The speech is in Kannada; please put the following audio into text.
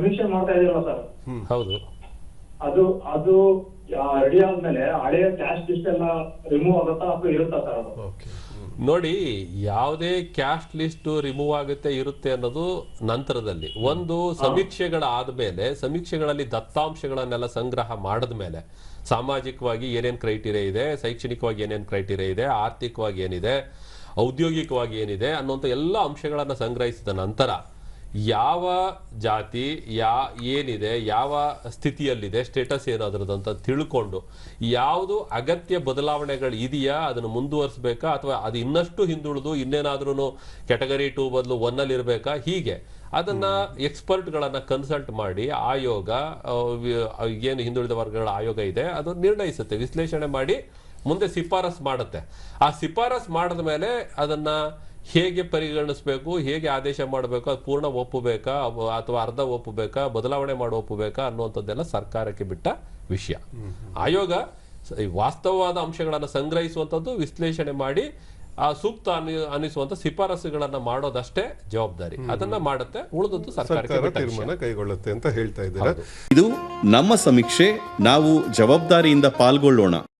ಸಮೀಕ್ಷೆ ಮಾಡ್ತಾ ಇದೀರಲ್ಲ ಸರ್ ಹೌದು. ಅದು ಅದು ರೆಡಿ ಆದ್ಮೇಲೆ ಹಳೆಯ ಕ್ಯಾಶ್ ಲಿಸ್ಟ್ ಎಲ್ಲ ರಿಮೂವ್ ಆಗುತ್ತಾ ಅಥವಾ ಇರುತ್ತಾ ಸರ್ ಅದು? ನೋಡಿ ಯಾವುದೇ ಕ್ಯಾಸ್ಟ್ ಲಿಸ್ಟ್ ರಿಮೂವ್ ಆಗುತ್ತೆ ಇರುತ್ತೆ ಅನ್ನೋದು ನಂತರದಲ್ಲಿ. ಒಂದು ಸಮೀಕ್ಷೆಗಳ ಆದ್ಮೇಲೆ ಸಮೀಕ್ಷೆಗಳಲ್ಲಿ ದತ್ತಾಂಶಗಳನ್ನೆಲ್ಲ ಸಂಗ್ರಹ ಮಾಡಿದ್ಮೇಲೆ ಸಾಮಾಜಿಕವಾಗಿ ಏನೇನ್ ಕ್ರೈಟೀರಿಯಾ ಇದೆ ಶೈಕ್ಷಣಿಕವಾಗಿ ಏನೇನ್ ಕ್ರೈಟೀರಿಯಾ ಇದೆ ಆರ್ಥಿಕವಾಗಿ ಏನಿದೆ ಔದ್ಯೋಗಿಕವಾಗಿ ಏನಿದೆ ಅನ್ನುವಂಥ ಎಲ್ಲ ಅಂಶಗಳನ್ನು ಸಂಗ್ರಹಿಸಿದ ನಂತರ ಯಾವ ಜಾತಿ ಯಾ ಏನಿದೆ ಯಾವ ಸ್ಥಿತಿಯಲ್ಲಿದೆ ಸ್ಟೇಟಸ್ ಏನಾದ್ರದ್ದು ಅಂತ ತಿಳ್ಕೊಂಡು ಯಾವುದು ಅಗತ್ಯ ಬದಲಾವಣೆಗಳು ಇದೆಯಾ ಅದನ್ನು ಮುಂದುವರಿಸಬೇಕಾ ಅಥವಾ ಅದು ಇನ್ನಷ್ಟು ಹಿಂದುಳಿದು ಇನ್ನೇನಾದ್ರೂ ಕ್ಯಾಟಗರಿ ಟೂ ಬದಲು ಒನ್ನಲ್ಲಿ ಇರಬೇಕಾ ಹೀಗೆ. ಅದನ್ನ ಎಕ್ಸ್ಪರ್ಟ್ಗಳನ್ನ ಕನ್ಸಲ್ಟ್ ಮಾಡಿ ಆಯೋಗ ಏನು ಹಿಂದುಳಿದ ವರ್ಗಗಳ ಆಯೋಗ ಇದೆ ಅದು ನಿರ್ಣಯಿಸುತ್ತೆ ವಿಶ್ಲೇಷಣೆ ಮಾಡಿ ಮುಂದೆ ಶಿಫಾರಸ್ ಮಾಡುತ್ತೆ. ಆ ಶಿಫಾರಸ್ ಮಾಡಿದ ಮೇಲೆ ಅದನ್ನ ಹೇಗೆ ಪರಿಗಣಿಸಬೇಕು ಹೇಗೆ ಆದೇಶ ಮಾಡಬೇಕು ಅದು ಪೂರ್ಣ ಒಪ್ಪಬೇಕಾ ಅಥವಾ ಅರ್ಧ ಒಪ್ಪಬೇಕಾ ಬದಲಾವಣೆ ಮಾಡಿ ಒಪ್ಪಬೇಕಾ ಅನ್ನುವಂಥದ್ದೆಲ್ಲ ಸರ್ಕಾರಕ್ಕೆ ಬಿಟ್ಟ ವಿಷಯ. ಆಯೋಗ ವಾಸ್ತವವಾದ ಅಂಶಗಳನ್ನು ಸಂಗ್ರಹಿಸುವಂಥದ್ದು ವಿಶ್ಲೇಷಣೆ ಮಾಡಿ ಆ ಸೂಕ್ತ ಅನಿ ಅನಿಸುವಂತ ಶಿಫಾರಸುಗಳನ್ನ ಮಾಡೋದಷ್ಟೇ ಜವಾಬ್ದಾರಿ. ಅದನ್ನ ಮಾಡುತ್ತೆ ಉಳಿದದ್ದು ಸರ್ಕಾರಕ್ಕೆ ಸರ್ಕಾರ ತೀರ್ಮಾನ ಕೈಗೊಳ್ಳುತ್ತೆ ಅಂತ ಹೇಳ್ತಾ ಇದ್ದಾರೆ. ಇದು ನಮ್ಮ ಸಮೀಕ್ಷೆ ನಾವು ಜವಾಬ್ದಾರಿಯಿಂದ ಪಾಲ್ಗೊಳ್ಳೋಣ.